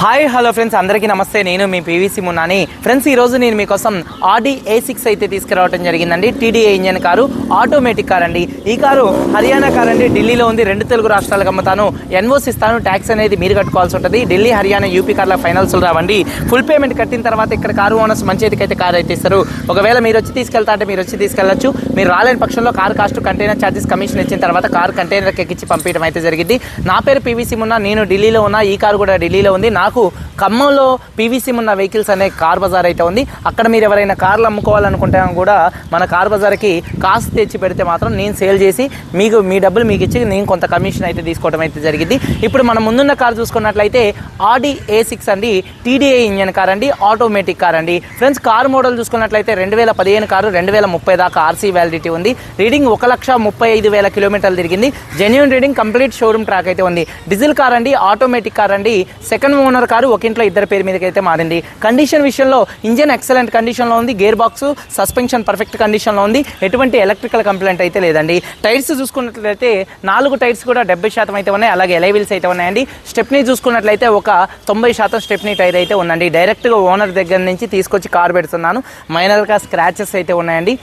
Hi hello friends అందరికీ నమస్తే. నేను మీ పీవీసీ మున్నాని ఫ్రెండ్స్ ఈ రోజు నేను మీకోసం ఆడి ఏ సిక్స్ అయితే తీసుకురావడం జరిగిందండి. TDI engine car automatic car అండి. ఈ కారు హర్యానా కార్ అండి. ఢిల్లీలో ఉంది. రెండు తెలుగు రాష్ట్రాలకు అమ్ముతాను. ఎన్ఓస్ ఇస్తాను. ట్యాక్స్ అనేది మీరు కట్టుకోవాల్సి ఉంటుంది. ఢిల్లీ హర్యానా యూపీ కార్ల ఫైనల్స్ రావండి. ఫుల్ పేమెంట్ కట్టిన తర్వాత ఇక్కడ కారు ఓనర్స్ మంచి అయితే కార్ అయితే ఇస్తారు. ఒకవేళ మీరు వచ్చి తీసుకెళ్తా అంటే మీరు వచ్చి తీసుకెళ్ళచ్చు. మీరు రాలేని పక్షంలో car cost container charges commission ఇచ్చిన తర్వాత కార్ కంటైనర్కి ఎక్కించి పంపించడం అయితే జరిగింది. నా పేరు పీవీసీ మున్నా నేను ఢిల్లీలో ఉన్నా. ఈ కారు కూడా ఢిల్లీలో ఉంది. నాకు ఖమ్మంలో పీవీసీ ఉన్న వెహికల్స్ అనే కార్ బజార్ అయితే ఉంది. అక్కడ మీరు ఎవరైనా కార్లు అమ్ముకోవాలనుకుంటే కూడా మన కార్ బజార్కి కాస్ట్ తెచ్చి పెడితే మాత్రం నేను సేల్ చేసి మీకు మీ డబ్బులు మీకు ఇచ్చి నేను కొంత కమిషన్ అయితే తీసుకోవడం అయితే జరిగింది. ఇప్పుడు మనం ముందున్న కార్ చూసుకున్నట్లయితే ఆడి ఏ సిక్స్ అండి టీడీఏ ఇంజన్ కార్ అండి ఆటోమేటిక్ కార్ అండి. ఫ్రెండ్స్ కార్ మోడల్ చూసుకున్నట్లయితే రెండు వేల పదిహేను కారు రెండు వేల ముప్పై దాకా ఆర్సీ వ్యాలిడిటీ ఉంది. రీడింగ్ ఒక లక్ష ముప్పై ఐదు వేల కిలోమీటర్లు తిరిగింది. Genuine reading complete showroom track అయితే ఉంది. డీజిల్ కార్ అండి ఆటోమేటిక్ కార్ అండి. సెకండ్ ఓనర్ కారు ఒక ఇంట్లో ఇద్దరు పేరు మీదకి అయితే మారింది. కండిషన్ విషయంలో ఇంజన్ ఎక్సలెంట్ కండిషన్లో ఉంది. గేర్ బాక్స్ సస్పెన్షన్ పర్ఫెక్ట్ కండిషన్లో ఉంది. ఎటువంటి ఎలక్ట్రికల్ కంప్లైంట్ అయితే లేదండి. టైర్స్ చూసుకున్నట్లయితే నాలుగు టైర్స్ కూడా డెబ్బై శాతం అయితే ఉన్నాయి. అలాగే ఎలైవిల్స్ అయితే ఉన్నాయండి. స్టెప్నీ చూసుకున్నట్లయితే ఒక తొంభై శాతం స్టెప్నీ టైర్ అయితే ఉందండి. డైరెక్ట్గా ఓనర్ దగ్గర నుంచి తీసుకొచ్చి కార్ పెడుతున్నాను. మైనర్గా స్క్రాచెస్ అయితే ఉన్నాయండి.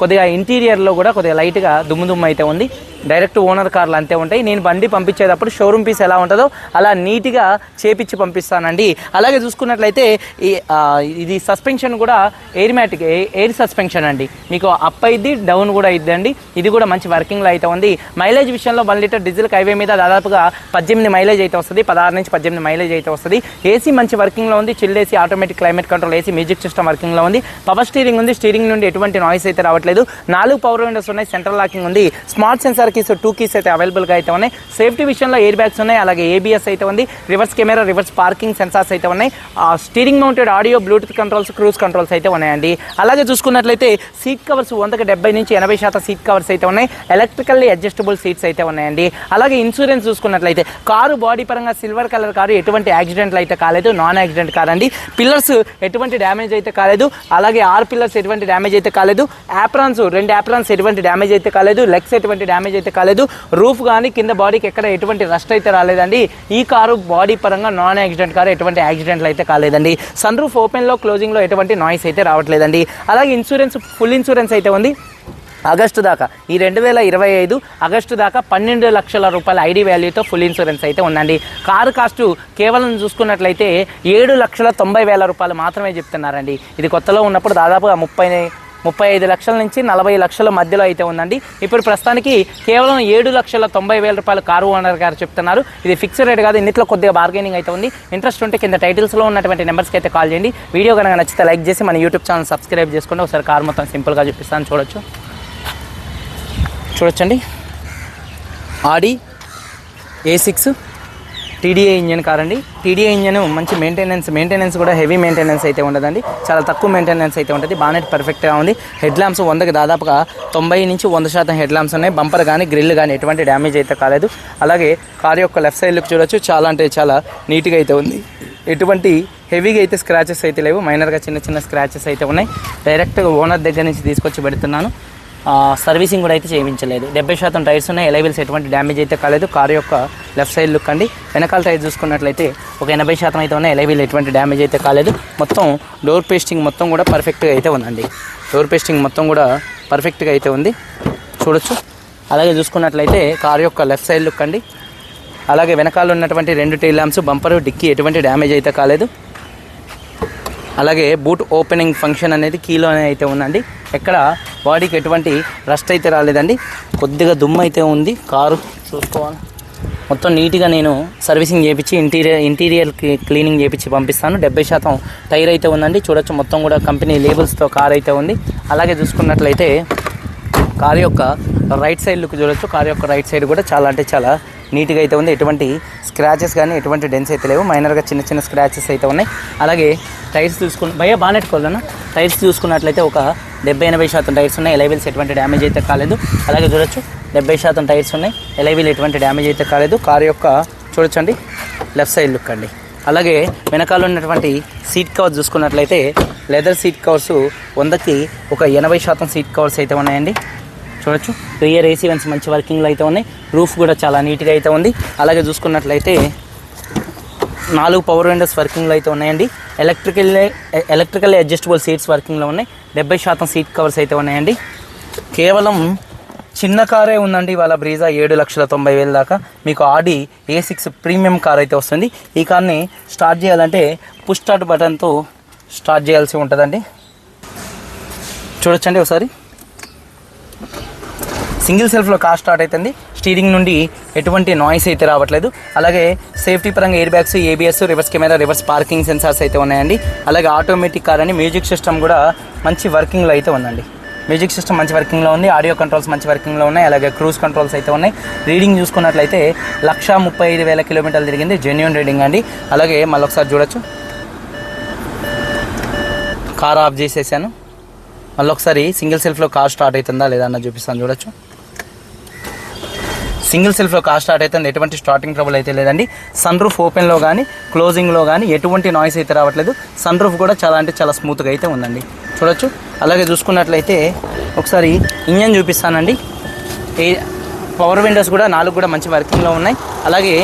కొద్దిగా ఇంటీరియర్లో కూడా కొద్దిగా లైట్గా దుమ్ము దుమ్ము అయితే ఉంది. డైరెక్ట్ ఓనర్ కార్లు అంతే ఉంటాయి. నేను బండి పంపించేటప్పుడు షోరూమ్ పీస్ ఎలా ఉంటుందో అలా నీట్గా చేపించి పంపిస్తానండి. అలాగే చూసుకున్నట్లయితే ఈ ఇది సస్పెన్షన్ కూడా ఎయిర్ మ్యాటిక్ ఎయిర్ సస్పెన్షన్ అండి. మీకు అప్ అయింది డౌన్ కూడా ఇద్దండి ఇది కూడా మంచి వర్కింగ్లో అయితే ఉంది. మైలేజ్ విషయంలో వన్ లీటర్ డీజిల్ హైవే మీద దాదాపుగా పద్దెనిమిది మైలేజ్ అయితే వస్తుంది. పదహారు నుంచి పద్దెనిమిది మైలేజ్ అయితే వస్తుంది. ఏసీ మంచి వర్కింగ్లో ఉంది. Chill AC automatic climate control AC music system వర్కింగ్లో ఉంది. పవర్ స్టీరింగ్ ఉంది. స్టీరింగ్ నుండి ఎటువంటి నాయిస్ అయితే రావట్లేదు. నాలుగు పవర్ విండోస్ ఉన్నాయి. సెంట్రల్ లాకింగ్ ఉంది. Smart sensor keys two keys అయితే అవైలబుల్గా అయితే ఉన్నాయి. సేఫ్టీ విషయంలో ఎయిర్ బ్యాగ్స్ ఉన్నాయి అలాగే ఏబిఎస్ అయితే ఉంది reverse camera reverse parking sensors అయితే ఉన్నాయి. Steering mounted audio Bluetooth controls cruise controls అయితే ఉన్నాయండి. అలాగే చూసుకున్నట్లయితే సీట్ కవర్స్ వందకి డెబ్బై నుంచి ఎనభై శాతం సీట్ కవర్స్ అయితే ఉన్నాయి. ఎలక్ట్రికల్లీ అడ్జస్టబుల్ సీట్స్ అయితే ఉన్నాయండి. అలాగే ఇన్సూరెన్స్ చూసుకున్నట్లయితే కారు బాడీ పరంగా సిల్వర్ కలర్ కారు ఎటువంటి యాక్సిడెంట్లు అయితే కాలేదు. నాన్ యాక్సిడెంట్ కార్ అండి పిల్లర్స్ ఎటువంటి డ్యామేజ్ అయితే కాలేదు. అలాగే ఆర్ పిల్లర్స్ ఎటువంటి డ్యామేజ్ అయితే కాలేదు. యాప్రాన్స్ రెండు యాప్రాన్స్ ఎటువంటి డ్యామేజ్ అయితే కాలేదు. లెగ్స్ ఎటువంటి డ్యామేజ్ అయితే కాలేదు. రూఫ్ కానీ కింద బాడీకి ఎక్కడ ఎటువంటి రస్ట్ అయితే రాలేదండి. ఈ కారు బాడీ పరంగా నాన్ యాక్సిడెంట్ కారు ఎటువంటి యాక్సిడెంట్లు అయితే కాలేదండి. సన్ రూఫ్ ఓపెన్లో క్లోజింగ్లో ఎటువంటి నాయిస్ అయితే రావట్లేదండి. అలాగే ఇన్సూరెన్స్ ఫుల్ ఇన్సూరెన్స్ అయితే ఉంది. ఆగస్టు దాకా ఈ రెండు వేల ఇరవై ఐదు ఆగస్టు దాకా పన్నెండు లక్షల రూపాయల ఐడి వాల్యూతో ఫుల్ ఇన్సూరెన్స్ అయితే ఉందండి. కారు కాస్ట్ కేవలం చూసుకున్నట్లయితే ఏడు లక్షల తొంభై వేల రూపాయలు మాత్రమే చెప్తున్నారండి. ఇది కొత్తలో ఉన్నప్పుడు దాదాపుగా ముప్పై ముప్పై ఐదు లక్షల నుంచి నలభై లక్షల మధ్యలో అయితే ఉందండి. ఇప్పుడు ప్రస్తుతానికి కేవలం ఏడు లక్షల తొంభై వేల రూపాయలు కారు ఓనర్ గారు చెప్తున్నారు. ఇది ఫిక్స్డ్ రేట్ కాదు ఇన్నిట్లో కొద్దిగా బార్గెనింగ్ అయితే ఉంది. ఇంట్రెస్ట్ ఉంటే కింద టైటిల్స్లో ఉన్నటువంటి నెంబర్స్కి అయితే కాల్ చేయండి. వీడియో కనుక నచ్చితే లైక్ చేసి మన యూట్యూబ్ ఛానల్ సబ్స్క్రైబ్ చేసుకోండి. ఒకసారి కారు మొత్తం సింపుల్గా చూపిస్తాను చూడొచ్చు. చూడొచ్చండి. Audi A six TDI engine car అండి టీడీఏ ఇంజన్ మంచి మెయింటెనెన్స్ మెయింటెనెన్స్ కూడా హెవీ మెయింటెనెన్స్ అయితే ఉండదండి. చాలా తక్కువ మెయింటెనెన్స్ అయితే ఉంటుంది. బానెట్ పర్ఫెక్ట్గా ఉంది. హెడ్ ల్యాంప్స్ వందకి దాదాపుగా తొంభై నుంచి వంద శాతం హెడ్ ల్యాంప్స్ ఉన్నాయి. బంపర్ కానీ గ్రిల్ కానీ ఎటువంటి డ్యామేజ్ అయితే కాలేదు. అలాగే కార్ యొక్క లెఫ్ట్ సైడ్ లుక్ చూడొచ్చు. చాలా అంటే చాలా నీట్గా అయితే ఉంది. ఎటువంటి హెవీగా అయితే స్క్రాచెస్ అయితే లేవు. మైనర్గా చిన్న చిన్న స్క్రాచెస్ అయితే ఉన్నాయి. డైరెక్ట్గా ఓనర్ దగ్గర నుంచి తీసుకొచ్చి పెడుతున్నాను. సర్వీసింగ్ కూడా అయితే చేయించలేదు. డెబ్బై శాతం టైర్స్ ఉన్నాయి. ఎలైవిల్స్ ఎటువంటి డ్యామేజ్ అయితే కాలేదు. కారు యొక్క లెఫ్ట్ సైడ్ లుక్ అండి. వెనకాల టైర్ చూసుకున్నట్లయితే ఒక ఎనభై శాతం అయితే ఉన్నాయి. ఎలైవిల్ ఎటువంటి డ్యామేజ్ అయితే కాలేదు. మొత్తం డోర్ పేస్టింగ్ మొత్తం కూడా పర్ఫెక్ట్గా అయితే ఉందండి. డోర్ పేస్టింగ్ మొత్తం కూడా పర్ఫెక్ట్గా అయితే ఉంది. చూడొచ్చు. అలాగే చూసుకున్నట్లయితే కారు యొక్క లెఫ్ట్ సైడ్ లుక్ అండి. అలాగే వెనకాల ఉన్నటువంటి రెండు టైల్ ల్యాంప్స్ బంపర్ డిక్కీ ఎటువంటి డ్యామేజ్ అయితే కాలేదు. అలాగే బూట్ ఓపెనింగ్ ఫంక్షన్ అనేది కీలోనే అయితే ఉందండి. ఎక్కడ బాడీకి ఎటువంటి రస్ట్ అయితే రాలేదండి. కొద్దిగా దుమ్ము అయితే ఉంది. కారు చూసుకోవాలి. మొత్తం నీట్గా నేను సర్వీసింగ్ చేయించి ఇంటీరియర్ ఇంటీరియర్ క్లీనింగ్ చేయించి పంపిస్తాను. డెబ్బై శాతం టైర్ అయితే ఉందండి. చూడొచ్చు మొత్తం కూడా కంపెనీ లేబుల్స్తో కార్ అయితే ఉంది. అలాగే చూసుకున్నట్లయితే కార్ యొక్క రైట్ సైడ్ లుక్ చూడొచ్చు. కార్ యొక్క రైట్ సైడ్ కూడా చాలా అంటే చాలా నీట్గా అయితే ఉంది. ఎటువంటి స్క్రాచెస్ కానీ ఎటువంటి డెన్స్ అయితే లేవు. మైనర్గా చిన్న చిన్న స్క్రాచెస్ అయితే ఉన్నాయి. అలాగే టైర్స్ చూసుకున్న భయ బానెట్ కోళ్ళనా టైర్స్ చూసుకున్నట్లయితే ఒక డెబ్బై ఎనభై శాతం టైర్స్ ఉన్నాయి. ఎలైవిల్స్ ఎటువంటి డ్యామేజ్ అయితే కాలేదు. అలాగే చూడొచ్చు. డెబ్బై శాతం టైర్స్ ఉన్నాయి. ఎలైవిల్ ఎటువంటి డ్యామేజ్ అయితే కాలేదు. కార్ యొక్క చూడొచ్చండి. లెఫ్ట్ సైడ్ లుక్ అండి. అలాగే వెనకాల ఉన్నటువంటి సీట్ కవర్స్ చూసుకున్నట్లయితే లెదర్ సీట్ కవర్స్ వందకి ఒక ఎనభై శాతం సీట్ కవర్స్ అయితే ఉన్నాయండి. చూడొచ్చు. రియర్ ఏసీ వెన్స్ మంచి వర్కింగ్లో అయితే ఉన్నాయి. రూఫ్ కూడా చాలా నీట్గా అయితే ఉంది. అలాగే చూసుకున్నట్లయితే నాలుగు పవర్ విండోస్ వర్కింగ్లో అయితే ఉన్నాయండి. ఎలక్ట్రికల్ ఎలక్ట్రికల్ అడ్జస్టబుల్ సీట్స్ వర్కింగ్లో ఉన్నాయి. డెబ్బై శాతం సీట్ కవర్స్ అయితే ఉన్నాయండి. కేవలం చిన్న కారే ఉందండి. వాళ్ళ బ్రీజా ఏడు లక్షల తొంభై వేల దాకా. మీకు Audi A six premium car అయితే వస్తుంది. ఈ కార్ని స్టార్ట్ చేయాలంటే పుష్ స్టార్ట్ బటన్తో స్టార్ట్ చేయాల్సి ఉంటుందండి. చూడొచ్చండి ఒకసారి. సింగిల్ సెల్ఫ్లో కార్ స్టార్ట్ అవుతుంది స్టీరింగ్ నుండి ఎటువంటి నాయిస్ అయితే రావట్లేదు. అలాగే సేఫ్టీ పరంగా air bags ABS reverse camera reverse parking sensors అయితే ఉన్నాయండి. అలాగే ఆటోమేటిక్ కార్ అని మ్యూజిక్ సిస్టమ్ కూడా మంచి వర్కింగ్లో అయితే ఉందండి. మ్యూజిక్ సిస్టమ్ మంచి వర్కింగ్లో ఉంది. ఆడియో కంట్రోల్స్ మంచి వర్కింగ్లో ఉన్నాయి. అలాగే క్రూజ్ కంట్రోల్స్ అయితే ఉన్నాయి. రీడింగ్ చూసుకున్నట్లయితే లక్ష ముప్పై ఐదు వేల కిలోమీటర్లు తిరిగింది జెన్యున్ రీడింగ్ అండి. అలాగే మళ్ళీ ఒకసారి చూడొచ్చు. కార్ ఆఫ్ చేసేసాను. మళ్ళీ ఒకసారి సింగిల్ సెల్ఫ్లో కార్ స్టార్ట్ అవుతుందా లేదా అన్న చూపిస్తాను. చూడొచ్చు. సింగిల్ సెల్ఫ్లో కార్ స్టార్ట్ అవుతుంది ఎటువంటి స్టార్టింగ్ ట్రబుల్ అయితే లేదండి. సన్ రూఫ్ ఓపెన్లో కానీ క్లోజింగ్లో కానీ ఎటువంటి నాయిస్ అయితే రావట్లేదు. సన్ రూఫ్ కూడా చాలా అంటే చాలా స్మూత్గా అయితే ఉందండి. చూడొచ్చు? అలాగే చూసుకున్నట్లయితే ఒకసారి ఇంజన్ చూపిస్తానండి. ఏ పవర్ విండోస్ కూడా నాలుగు కూడా మంచి వర్కింగ్లో ఉన్నాయి. అలాగే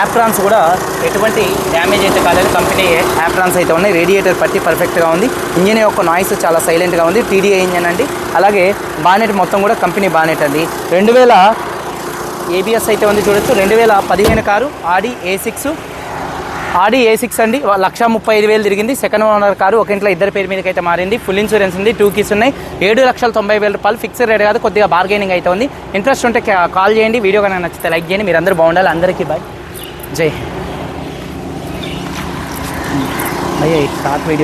యాప్రాన్స్ కూడా ఎటువంటి డ్యామేజ్ అయితే కాలేదు. కంపెనీ యాప్రాన్స్ అయితే ఉన్నాయి. రేడియేటర్ పట్టి పర్ఫెక్ట్గా ఉంది. ఇంజిన్ యొక్క నాయిస్ చాలా సైలెంట్గా ఉంది. టీడీఏ ఇంజన్ అండి. అలాగే బానెట్ మొత్తం కూడా కంపెనీ బానెట్ అండి. రెండు వేల ఏబిఎస్ అయితే ఉంది చూడొచ్చు. రెండు వేల పదిహేను car Audi A six Audi A six అండి. లక్ష ముప్పై ఐదు వేలు తిరిగింది. సెకండ్ ఓనర్ కారు ఒక ఇంట్లో ఇద్దరు పేరు మీదకి అయితే మారింది. ఫుల్ ఇన్సూరెన్స్ ఉంది. టూ కీస్ ఉన్నాయి. ఏడు లక్షల తొంభై వేల రూపాయలు ఫిక్స్డ్ రేట్ కాదు. కొద్దిగా బార్గెనింగ్ అయితే ఉంది. ఇంట్రెస్ట్ ఉంటే కాల్ చేయండి. వీడియో కనుక నచ్చితే లైక్ చేయండి. మీరు అందరూ బాగుండాలి. అందరికీ బాయ్ జై. అయ్యే స్టార్ట్ వీడియో